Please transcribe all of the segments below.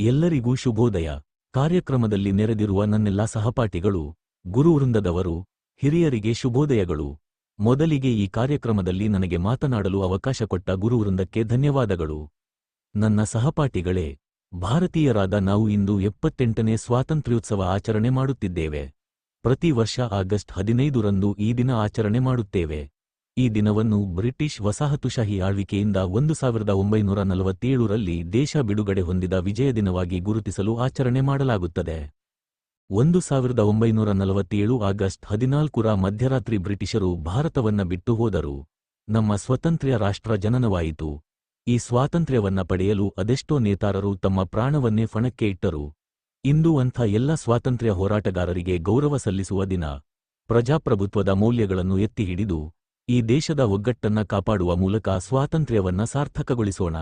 ಎಲ್ಲರಿಗೂ ಶುಭೋದಯ. ಕಾರ್ಯಕ್ರಮದಲ್ಲಿ ನೆರೆದಿರುವ ನನ್ನೆಲ್ಲ ಸಹಪಾಠಿಗಳು, ಗುರುವೃಂದದವರು, ಹಿರಿಯರಿಗೆ ಶುಭೋದಯಗಳು. ಮೊದಲಿಗೆ ಈ ಕಾರ್ಯಕ್ರಮದಲ್ಲಿ ನನಗೆ ಮಾತನಾಡಲು ಅವಕಾಶ ಕೊಟ್ಟ ಗುರುವೃಂದಕ್ಕೆ ಧನ್ಯವಾದಗಳು. ನನ್ನ ಸಹಪಾಠಿಗಳೇ, ಭಾರತೀಯರಾದ ನಾವು ಇಂದು ಎಪ್ಪತ್ತೆಂಟನೇ ಸ್ವಾತಂತ್ರ್ಯೋತ್ಸವ ಆಚರಣೆ ಮಾಡುತ್ತಿದ್ದೇವೆ. ಪ್ರತಿ ವರ್ಷ ಆಗಸ್ಟ್ ಹದಿನೈದರಂದು ಈ ದಿನ ಆಚರಣೆ ಮಾಡುತ್ತೇವೆ. ಈ ದಿನವನ್ನು ಬ್ರಿಟಿಷ್ ವಸಾಹತುಶಾಹಿ ಆಳ್ವಿಕೆಯಿಂದ ಒಂದು ಸಾವಿರದ ಒಂಬೈನೂರ ನಲವತ್ತೇಳರಲ್ಲಿ ದೇಶ ಬಿಡುಗಡೆ ಹೊಂದಿದ ವಿಜಯ ದಿನವಾಗಿ ಗುರುತಿಸಲು ಆಚರಣೆ ಮಾಡಲಾಗುತ್ತದೆ. ಒಂದು ಸಾವಿರದ ಒಂಬೈನೂರ ನಲವತ್ತೇಳು ಆಗಸ್ಟ್ ಹದಿನಾಲ್ಕುರ ಮಧ್ಯರಾತ್ರಿ ಬ್ರಿಟಿಷರು ಭಾರತವನ್ನ ಬಿಟ್ಟು ಹೋದರು. ನಮ್ಮ ಸ್ವತಂತ್ರ್ಯ ರಾಷ್ಟ್ರ ಜನನವಾಯಿತು. ಈ ಸ್ವಾತಂತ್ರ್ಯವನ್ನ ಪಡೆಯಲು ಅದೆಷ್ಟೋ ನೇತಾರರು ತಮ್ಮ ಪ್ರಾಣವನ್ನೇ ಫಣಕ್ಕೆ ಇಟ್ಟರು. ಇಂದು ಅಂಥ ಎಲ್ಲ ಸ್ವಾತಂತ್ರ್ಯ ಹೋರಾಟಗಾರರಿಗೆ ಗೌರವ ಸಲ್ಲಿಸುವ ದಿನ. ಪ್ರಜಾಪ್ರಭುತ್ವದ ಮೌಲ್ಯಗಳನ್ನು ಎತ್ತಿ ಹಿಡಿದು ಈ ದೇಶದ ಒಗ್ಗಟ್ಟನ್ನ ಕಾಪಾಡುವ ಮೂಲಕ ಸ್ವಾತಂತ್ರ್ಯವನ್ನ ಸಾರ್ಥಕಗೊಳಿಸೋಣ.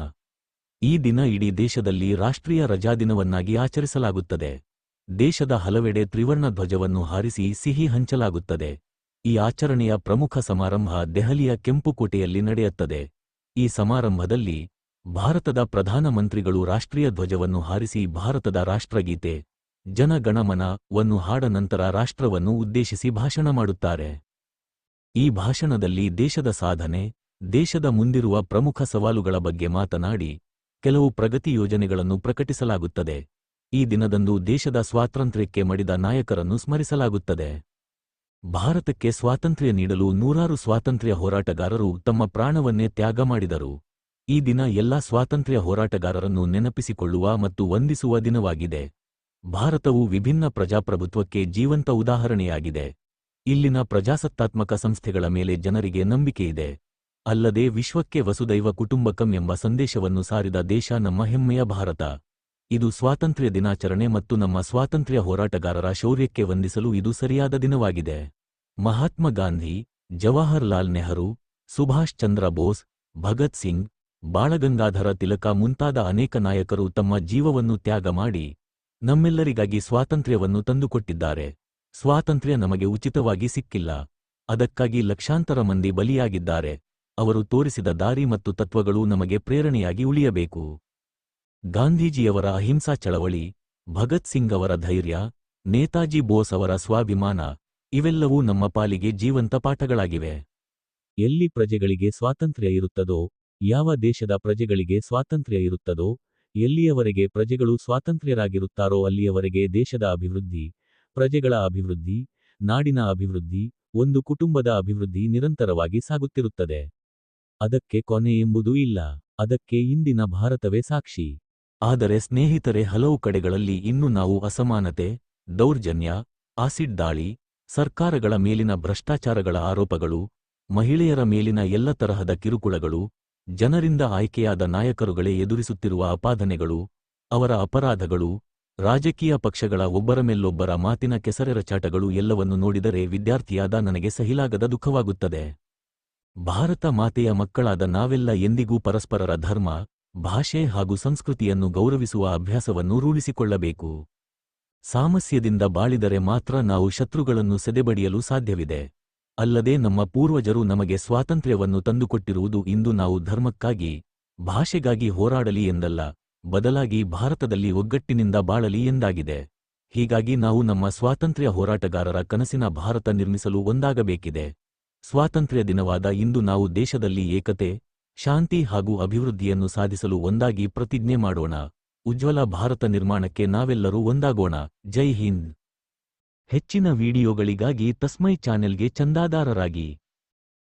ಈ ದಿನ ಇಡೀ ದೇಶದಲ್ಲಿ ರಾಷ್ಟ್ರೀಯ ರಜಾದಿನವನ್ನಾಗಿ ಆಚರಿಸಲಾಗುತ್ತದೆ. ದೇಶದ ಹಲವೆಡೆ ತ್ರಿವರ್ಣ ಧ್ವಜವನ್ನು ಹಾರಿಸಿ ಸಿಹಿ ಹಂಚಲಾಗುತ್ತದೆ. ಈ ಆಚರಣೆಯ ಪ್ರಮುಖ ಸಮಾರಂಭ ದೆಹಲಿಯ ಕೆಂಪುಕೋಟೆಯಲ್ಲಿ ನಡೆಯುತ್ತದೆ. ಈ ಸಮಾರಂಭದಲ್ಲಿ ಭಾರತದ ಪ್ರಧಾನಮಂತ್ರಿಗಳು ರಾಷ್ಟ್ರೀಯ ಧ್ವಜವನ್ನು ಹಾರಿಸಿ ಭಾರತದ ರಾಷ್ಟ್ರಗೀತೆ ಜನಗಣಮನ ವನ್ನು ಹಾಡ ನಂತರ ರಾಷ್ಟ್ರವನ್ನು ಉದ್ದೇಶಿಸಿ ಭಾಷಣ ಮಾಡುತ್ತಾರೆ. ಈ ಭಾಷಣದಲ್ಲಿ ದೇಶದ ಸಾಧನೆ, ದೇಶದ ಮುಂದಿರುವ ಪ್ರಮುಖ ಸವಾಲುಗಳ ಬಗ್ಗೆ ಮಾತನಾಡಿ ಕೆಲವು ಪ್ರಗತಿ ಯೋಜನೆಗಳನ್ನು ಪ್ರಕಟಿಸಲಾಗುತ್ತದೆ. ಈ ದಿನದಂದು ದೇಶದ ಸ್ವಾತಂತ್ರ್ಯಕ್ಕೆ ಮಡಿದ ನಾಯಕರನ್ನು ಸ್ಮರಿಸಲಾಗುತ್ತದೆ. ಭಾರತಕ್ಕೆ ಸ್ವಾತಂತ್ರ್ಯ ನೀಡಲು ನೂರಾರು ಸ್ವಾತಂತ್ರ್ಯ ಹೋರಾಟಗಾರರು ತಮ್ಮ ಪ್ರಾಣವನ್ನೇ ತ್ಯಾಗ ಮಾಡಿದರು. ಈ ದಿನ ಎಲ್ಲಾ ಸ್ವಾತಂತ್ರ್ಯ ಹೋರಾಟಗಾರರನ್ನು ನೆನಪಿಸಿಕೊಳ್ಳುವ ಮತ್ತು ವಂದಿಸುವ ದಿನವಾಗಿದೆ. ಭಾರತವು ವಿಭಿನ್ನ ಪ್ರಜಾಪ್ರಭುತ್ವಕ್ಕೆ ಜೀವಂತ ಉದಾಹರಣೆಯಾಗಿದೆ. ಇಲ್ಲಿನ ಪ್ರಜಾಸತ್ತಾತ್ಮಕ ಸಂಸ್ಥೆಗಳ ಮೇಲೆ ಜನರಿಗೆ ನಂಬಿಕೆಯಿದೆ ಅಲ್ಲದೆ ವಿಶ್ವಕ್ಕೆ ವಸುದೈವ ಕುಟುಂಬಕಂ ಎಂಬ ಸಂದೇಶವನ್ನು ಸಾರಿದ ದೇಶ ನಮ್ಮ ಹೆಮ್ಮೆಯ ಭಾರತ. ಇದು ಸ್ವಾತಂತ್ರ್ಯ ದಿನಾಚರಣೆ ಮತ್ತು ನಮ್ಮ ಸ್ವಾತಂತ್ರ್ಯ ಹೋರಾಟಗಾರರ ಶೌರ್ಯಕ್ಕೆ ವಂದಿಸಲು ಇದು ಸರಿಯಾದ ದಿನವಾಗಿದೆ. ಮಹಾತ್ಮ ಗಾಂಧಿ, ಜವಾಹರ್ಲಾಲ್ ನೆಹರು, ಸುಭಾಷ್ ಚಂದ್ರ ಬೋಸ್, ಭಗತ್ ಸಿಂಗ್, ಬಾಳಗಂಗಾಧರ ತಿಲಕ ಮುಂತಾದ ಅನೇಕ ನಾಯಕರು ತಮ್ಮ ಜೀವವನ್ನು ತ್ಯಾಗ ಮಾಡಿ ನಮ್ಮೆಲ್ಲರಿಗಾಗಿ ಸ್ವಾತಂತ್ರ್ಯವನ್ನು ತಂದುಕೊಟ್ಟಿದ್ದಾರೆ. ಸ್ವಾತಂತ್ರ್ಯ ನಮಗೆ ಉಚಿತವಾಗಿ ಸಿಕ್ಕಿಲ್ಲ. ಅದಕ್ಕಾಗಿ ಲಕ್ಷಾಂತರ ಮಂದಿ ಬಲಿಯಾಗಿದ್ದಾರೆ. ಅವರು ತೋರಿಸಿದ ದಾರಿ ಮತ್ತು ತತ್ವಗಳು ನಮಗೆ ಪ್ರೇರಣೆಯಾಗಿ ಉಳಿಯಬೇಕು. ಗಾಂಧೀಜಿಯವರ ಅಹಿಂಸಾ ಚಳವಳಿ, ಭಗತ್ ಸಿಂಗ್ ಅವರ ಧೈರ್ಯ, ನೇತಾಜಿ ಬೋಸ್ ಅವರ ಸ್ವಾಭಿಮಾನ, ಇವೆಲ್ಲವೂ ನಮ್ಮ ಪಾಲಿಗೆ ಜೀವಂತ ಪಾಠಗಳಾಗಿವೆ. ಎಲ್ಲಿ ಪ್ರಜೆಗಳಿಗೆ ಸ್ವಾತಂತ್ರ್ಯ ಇರುತ್ತದೋ, ಯಾವ ದೇಶದ ಪ್ರಜೆಗಳಿಗೆ ಸ್ವಾತಂತ್ರ್ಯ ಇರುತ್ತದೋ, ಎಲ್ಲಿಯವರೆಗೆ ಪ್ರಜೆಗಳು ಸ್ವಾತಂತ್ರ್ಯರಾಗಿರುತ್ತಾರೋ ಅಲ್ಲಿಯವರೆಗೆ ದೇಶದ ಅಭಿವೃದ್ಧಿ ಪ್ರಜೆಗಳ ಅಭಿವೃದ್ಧಿ, ನಾಡಿನ ಅಭಿವೃದ್ಧಿ, ಒಂದು ಕುಟುಂಬದ ಅಭಿವೃದ್ಧಿ ನಿರಂತರವಾಗಿ ಸಾಗುತ್ತಿರುತ್ತದೆ. ಅದಕ್ಕೆ ಕೊನೆ ಎಂಬುದೂ ಇಲ್ಲ, ಅದಕ್ಕೆ ಇಂದಿನ ಭಾರತವೇ ಸಾಕ್ಷಿ. ಆದರೆ ಸ್ನೇಹಿತರೆ, ಹಲವು ಕಡೆಗಳಲ್ಲಿ ಇನ್ನೂ ನಾವು ಅಸಮಾನತೆ, ದೌರ್ಜನ್ಯ, ಆಸಿಡ್ ದಾಳಿ, ಸರ್ಕಾರಗಳ ಮೇಲಿನ ಭ್ರಷ್ಟಾಚಾರಗಳ ಆರೋಪಗಳು, ಮಹಿಳೆಯರ ಮೇಲಿನ ಎಲ್ಲ ತರಹದ ಕಿರುಕುಳಗಳು, ಜನರಿಂದ ಆಯ್ಕೆಯಾದ ನಾಯಕರುಗಳೇ ಎದುರಿಸುತ್ತಿರುವ ಅಪಾದನೆಗಳು, ಅವರ ಅಪರಾಧಗಳು ರಾಜಕೀಯ ಪಕ್ಷಗಳ ಒಬ್ಬರ ಮೇಲೊಬ್ಬರ ಮಾತಿನ ಕೆಸರೆರಚಾಟಗಳು ಎಲ್ಲವನ್ನು ನೋಡಿದರೆ ವಿದ್ಯಾರ್ಥಿಯಾದ ನನಗೆ ಸಹಿಲಾಗದ ದುಃಖವಾಗುತ್ತದೆ. ಭಾರತ ಮಾತೆಯ ಮಕ್ಕಳಾದ ನಾವೆಲ್ಲ ಎಂದಿಗೂ ಪರಸ್ಪರರ ಧರ್ಮ, ಭಾಷೆ ಹಾಗೂ ಸಂಸ್ಕೃತಿಯನ್ನು ಗೌರವಿಸುವ ಅಭ್ಯಾಸವನ್ನು ರೂಢಿಸಿಕೊಳ್ಳಬೇಕು. ಸಾಮಸ್ಯದಿಂದ ಬಾಳಿದರೆ ಮಾತ್ರ ನಾವು ಶತ್ರುಗಳನ್ನು ಸೆದೆಬಡಿಯಲು ಸಾಧ್ಯವಿದೆ. ಅಲ್ಲದೆ ನಮ್ಮ ಪೂರ್ವಜರು ನಮಗೆ ಸ್ವಾತಂತ್ರ್ಯವನ್ನು ತಂದುಕೊಟ್ಟಿರುವುದು ಇಂದು ನಾವು ಧರ್ಮಕ್ಕಾಗಿ, ಭಾಷೆಗಾಗಿ ಹೋರಾಡಲಿ ಎಂದಲ್ಲ. ಬದಲಾಗಿ ಭಾರತದಲ್ಲಿ ಒಗ್ಗಟ್ಟಿನಿಂದ ಬಾಳಲಿ ಎಂದಾಗಿದೆ. ಹೀಗಾಗಿ ನಾವು ನಮ್ಮ ಸ್ವಾತಂತ್ರ್ಯ ಹೋರಾಟಗಾರರ ಕನಸಿನ ಭಾರತ ನಿರ್ಮಿಸಲು ಒಂದಾಗಬೇಕಿದೆ. ಸ್ವಾತಂತ್ರ್ಯ ದಿನವಾದ ಇಂದು ನಾವು ದೇಶದಲ್ಲಿ ಏಕತೆ, ಶಾಂತಿ ಹಾಗೂ ಅಭಿವೃದ್ಧಿಯನ್ನು ಸಾಧಿಸಲು ಒಂದಾಗಿ ಪ್ರತಿಜ್ಞೆ ಮಾಡೋಣ. ಉಜ್ವಲ ಭಾರತ ನಿರ್ಮಾಣಕ್ಕೆ ನಾವೆಲ್ಲರೂ ಒಂದಾಗೋಣ. ಜೈ ಹಿಂದ್. ಹೆಚ್ಚಿನ ವಿಡಿಯೋಗಳಿಗಾಗಿ ತಸ್ಮೈ ಚಾನೆಲ್ಗೆ ಚಂದಾದಾರರಾಗಿ.